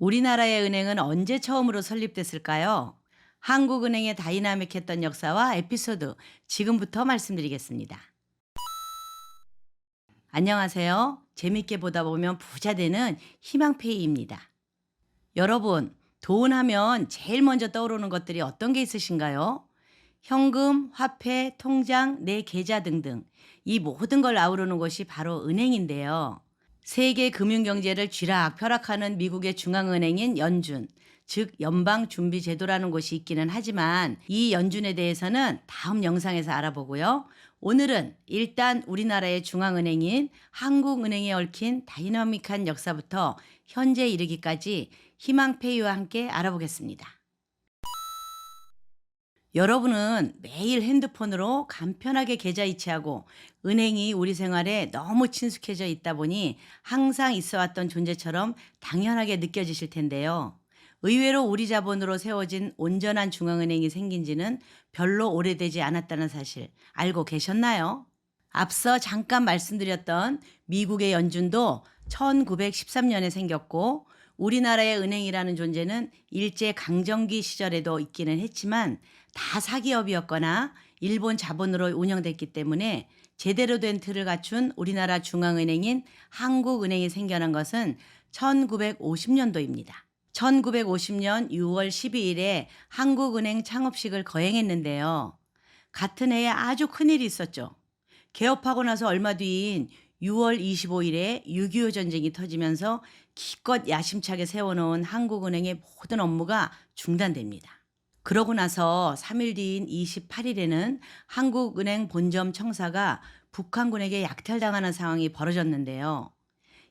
우리나라의 은행은 언제 처음으로 설립됐을까요? 한국은행의 다이나믹했던 역사와 에피소드 지금부터 말씀드리겠습니다. 안녕하세요. 재밌게 보다 보면 부자 되는 희망페이입니다. 여러분, 돈 하면 제일 먼저 떠오르는 것들이 어떤 게 있으신가요? 현금, 화폐, 통장, 내 계좌 등등. 이 모든 걸 아우르는 곳이 바로 은행인데요. 세계 금융 경제를 쥐락펴락하는 미국의 중앙은행인 연준, 즉 연방준비제도라는 곳이 있기는 하지만 이 연준에 대해서는 다음 영상에서 알아보고요. 오늘은 일단 우리나라의 중앙은행인 한국은행에 얽힌 다이나믹한 역사부터 현재 이르기까지 희망페이와 함께 알아보겠습니다. 여러분은 매일 핸드폰으로 간편하게 계좌 이체하고 은행이 우리 생활에 너무 친숙해져 있다 보니 항상 있어 왔던 존재처럼 당연하게 느껴지실 텐데요. 의외로 우리 자본으로 세워진 온전한 중앙은행이 생긴 지는 별로 오래되지 않았다는 사실 알고 계셨나요? 앞서 잠깐 말씀드렸던 미국의 연준도 1913년에 생겼고 우리나라의 은행이라는 존재는 일제 강점기 시절에도 있기는 했지만 다 사기업이었거나 일본 자본으로 운영됐기 때문에 제대로 된 틀을 갖춘 우리나라 중앙은행인 한국은행이 생겨난 것은 1950년도입니다. 1950년 6월 12일에 한국은행 창업식을 거행했는데요. 같은 해에 아주 큰일이 있었죠. 개업하고 나서 얼마 뒤인 6월 25일에 6.25 전쟁이 터지면서 기껏 야심차게 세워놓은 한국은행의 모든 업무가 중단됩니다. 그러고 나서 3일 뒤인 28일에는 한국은행 본점 청사가 북한군에게 약탈당하는 상황이 벌어졌는데요.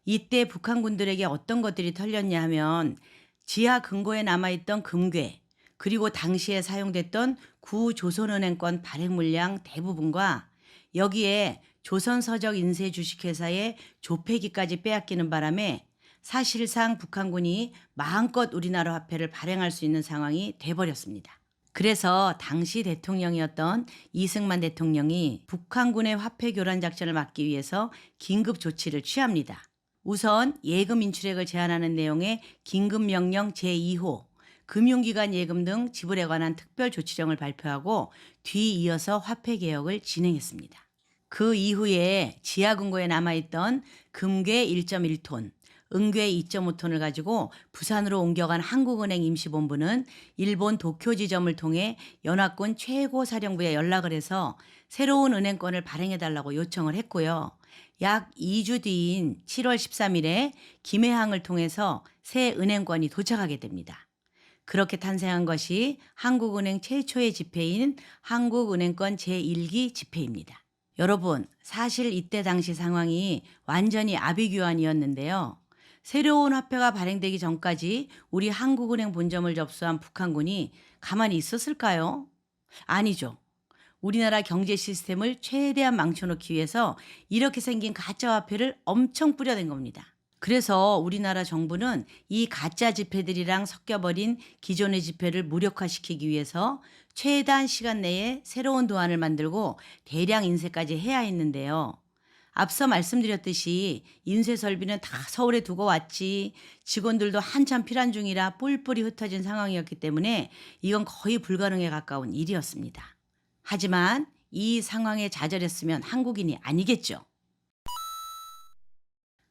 이때 북한군들에게 어떤 것들이 털렸냐 하면 지하 금고에 남아있던 금괴, 그리고 당시에 사용됐던 구조선은행권 발행 물량 대부분과 여기에 조선서적 인쇄 주식회사의 조폐기까지 빼앗기는 바람에 사실상 북한군이 마음껏 우리나라 화폐를 발행할 수 있는 상황이 돼버렸습니다. 그래서 당시 대통령이었던 이승만 대통령이 북한군의 화폐 교란 작전을 막기 위해서 긴급 조치를 취합니다. 우선 예금 인출액을 제한하는 내용의 긴급 명령 제2호 금융기관 예금 등 지불에 관한 특별 조치령을 발표하고 뒤이어서 화폐 개혁을 진행했습니다. 그 이후에 지하금고에 남아있던 금괴 1.1톤, 은괴 2.5톤을 가지고 부산으로 옮겨간 한국은행 임시본부는 일본 도쿄 지점을 통해 연합군 최고 사령부에 연락을 해서 새로운 은행권을 발행해달라고 요청을 했고요. 약 2주 뒤인 7월 13일에 김해항을 통해서 새 은행권이 도착하게 됩니다. 그렇게 탄생한 것이 한국은행 최초의 지폐인 한국은행권 제1기 지폐입니다. 여러분, 사실 이때 당시 상황이 완전히 아비규환이었는데요. 새로운 화폐가 발행되기 전까지 우리 한국은행 본점을 접수한 북한군이 가만히 있었을까요? 아니죠. 우리나라 경제 시스템을 최대한 망쳐놓기 위해서 이렇게 생긴 가짜 화폐를 엄청 뿌려댄 겁니다. 그래서 우리나라 정부는 이 가짜 지폐들이랑 섞여버린 기존의 지폐를 무력화시키기 위해서 최단 시간 내에 새로운 도안을 만들고 대량 인쇄까지 해야 했는데요. 앞서 말씀드렸듯이 인쇄 설비는 다 서울에 두고 왔지 직원들도 한참 필요한 중이라 뿔뿔이 흩어진 상황이었기 때문에 이건 거의 불가능에 가까운 일이었습니다. 하지만 이 상황에 좌절했으면 한국인이 아니겠죠.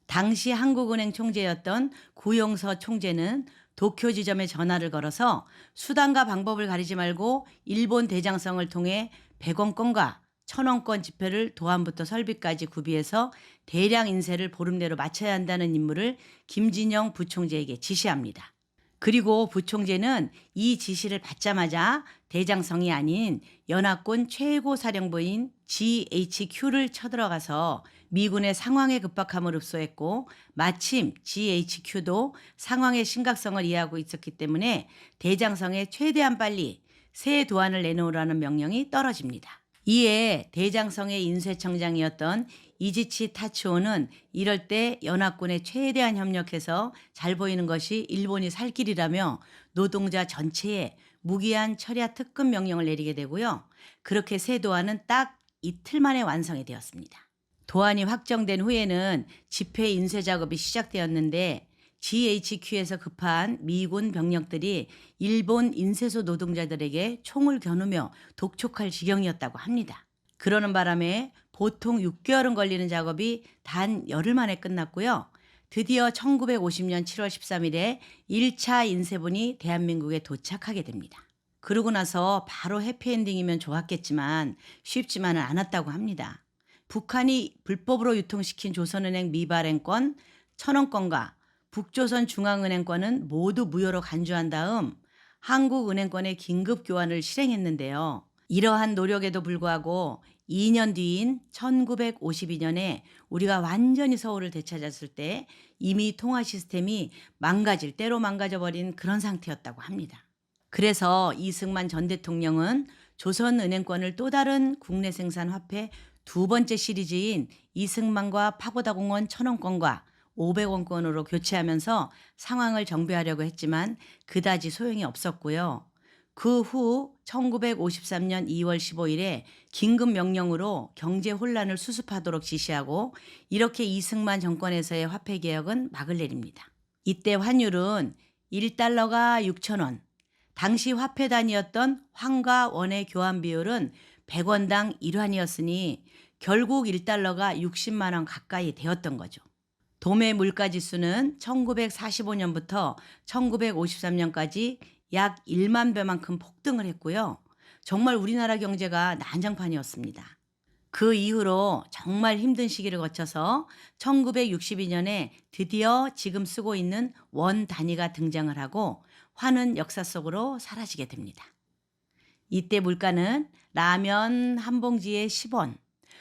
당시 한국은행 총재였던 구용서 총재는 도쿄 지점에 전화를 걸어서 수단과 방법을 가리지 말고 일본 대장성을 통해 100원권과 1000원권 지폐를 도안부터 설비까지 구비해서 대량 인쇄를 보름 내로 마쳐야 한다는 임무를 김진영 부총재에게 지시합니다. 그리고 부총재는 이 지시를 받자마자 대장성이 아닌 연합군 최고 사령부인 GHQ를 쳐들어가서 미군의 상황의 급박함을 흡수했고 마침 GHQ도 상황의 심각성을 이해하고 있었기 때문에 대장성에 최대한 빨리 새 도안을 내놓으라는 명령이 떨어집니다. 이에 대장성의 인쇄청장이었던 이지치 타치오는 이럴 때 연합군에 최대한 협력해서 잘 보이는 것이 일본이 살 길이라며 노동자 전체에 무기한 철야 특급 명령을 내리게 되고요. 그렇게 새 도안은 딱 이틀 만에 완성이 되었습니다. 도안이 확정된 후에는 집회 인쇄 작업이 시작되었는데 GHQ에서 급한 미군 병력들이 일본 인쇄소 노동자들에게 총을 겨누며 독촉할 지경이었다고 합니다. 그러는 바람에 보통 6개월은 걸리는 작업이 단 열흘 만에 끝났고요. 드디어 1950년 7월 13일에 1차 인쇄본이 대한민국에 도착하게 됩니다. 그러고 나서 바로 해피엔딩이면 좋았겠지만 쉽지만은 않았다고 합니다. 북한이 불법으로 유통시킨 조선은행 미발행권, 천원권과 북조선 중앙은행권은 모두 무효로 간주한 다음 한국은행권의 긴급 교환을 실행했는데요. 이러한 노력에도 불구하고 2년 뒤인 1952년에 우리가 완전히 서울을 되찾았을 때 이미 통화 시스템이 망가질 때로 망가져 버린 그런 상태였다고 합니다. 그래서 이승만 전 대통령은 조선은행권을 또 다른 국내 생산 화폐 두 번째 시리즈인 이승만과 파고다공원 천원권과 500원권으로 교체하면서 상황을 정비하려고 했지만 그다지 소용이 없었고요. 그 후 1953년 2월 15일에 긴급 명령으로 경제 혼란을 수습하도록 지시하고 이렇게 이승만 정권에서의 화폐 개혁은 막을 내립니다. 이때 환율은 1달러가 6천원, 당시 화폐 단위였던 황과 원의 교환 비율은 100원당 1환이었으니 결국 1달러가 60만 원 가까이 되었던 거죠. 도매 물가 지수는 1945년부터 1953년까지 약 1만 배만큼 폭등을 했고요. 정말 우리나라 경제가 난장판이었습니다. 그 이후로 정말 힘든 시기를 거쳐서 1962년에 드디어 지금 쓰고 있는 원 단위가 등장을 하고 화는 역사 속으로 사라지게 됩니다. 이때 물가는 라면 한 봉지에 10원,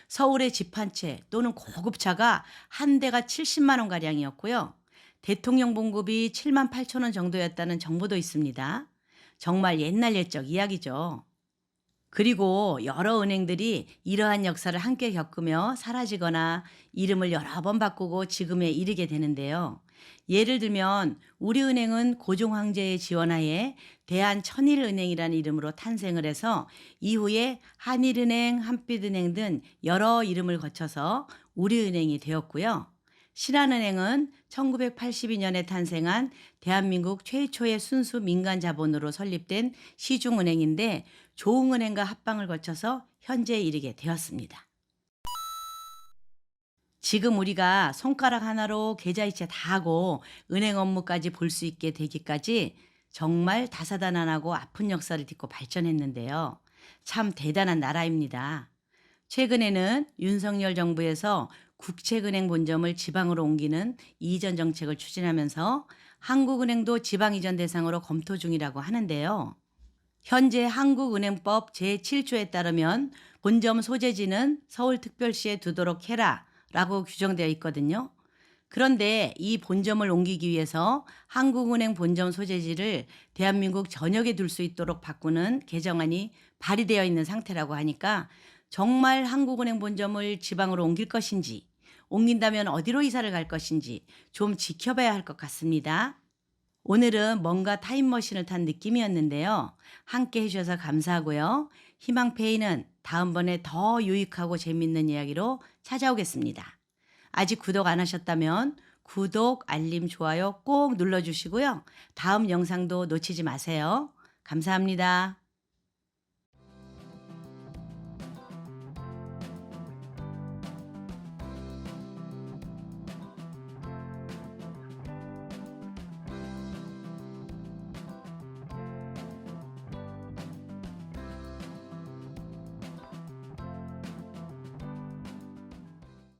서울의 집 한 채 또는 고급차가 한 대가 70만 원 가량이었고요. 대통령 봉급이 7만 8천 원 정도였다는 정보도 있습니다. 정말 옛날 옛적 이야기죠. 그리고 여러 은행들이 이러한 역사를 함께 겪으며 사라지거나 이름을 여러 번 바꾸고 지금에 이르게 되는데요. 예를 들면 우리은행은 고종 황제의 지원하에 대한천일은행이라는 이름으로 탄생을 해서 이후에 한일은행, 한빛은행 등 여러 이름을 거쳐서 우리은행이 되었고요. 신한은행은 1982년에 탄생한 대한민국 최초의 순수 민간 자본으로 설립된 시중은행인데 조흥은행과 합방을 거쳐서 현재에 이르게 되었습니다. 지금 우리가 손가락 하나로 계좌이체 다 하고 은행 업무까지 볼 수 있게 되기까지 정말 다사다난하고 아픈 역사를 딛고 발전했는데요. 참 대단한 나라입니다. 최근에는 윤석열 정부에서 국책은행 본점을 지방으로 옮기는 이전 정책을 추진하면서 한국은행도 지방 이전 대상으로 검토 중이라고 하는데요. 현재 한국은행법 제7조에 따르면 본점 소재지는 서울특별시에 두도록 해라 라고 규정되어 있거든요. 그런데 이 본점을 옮기기 위해서 한국은행 본점 소재지를 대한민국 전역에 둘 수 있도록 바꾸는 개정안이 발의되어 있는 상태라고 하니까 정말 한국은행 본점을 지방으로 옮길 것인지 옮긴다면 어디로 이사를 갈 것인지 좀 지켜봐야 할 것 같습니다. 오늘은 뭔가 타임머신을 탄 느낌이었는데요. 함께 해주셔서 감사하고요. 희망페이는 다음번에 더 유익하고 재밌는 이야기로 찾아오겠습니다. 아직 구독 안 하셨다면 구독, 알림, 좋아요 꼭 눌러주시고요. 다음 영상도 놓치지 마세요. 감사합니다.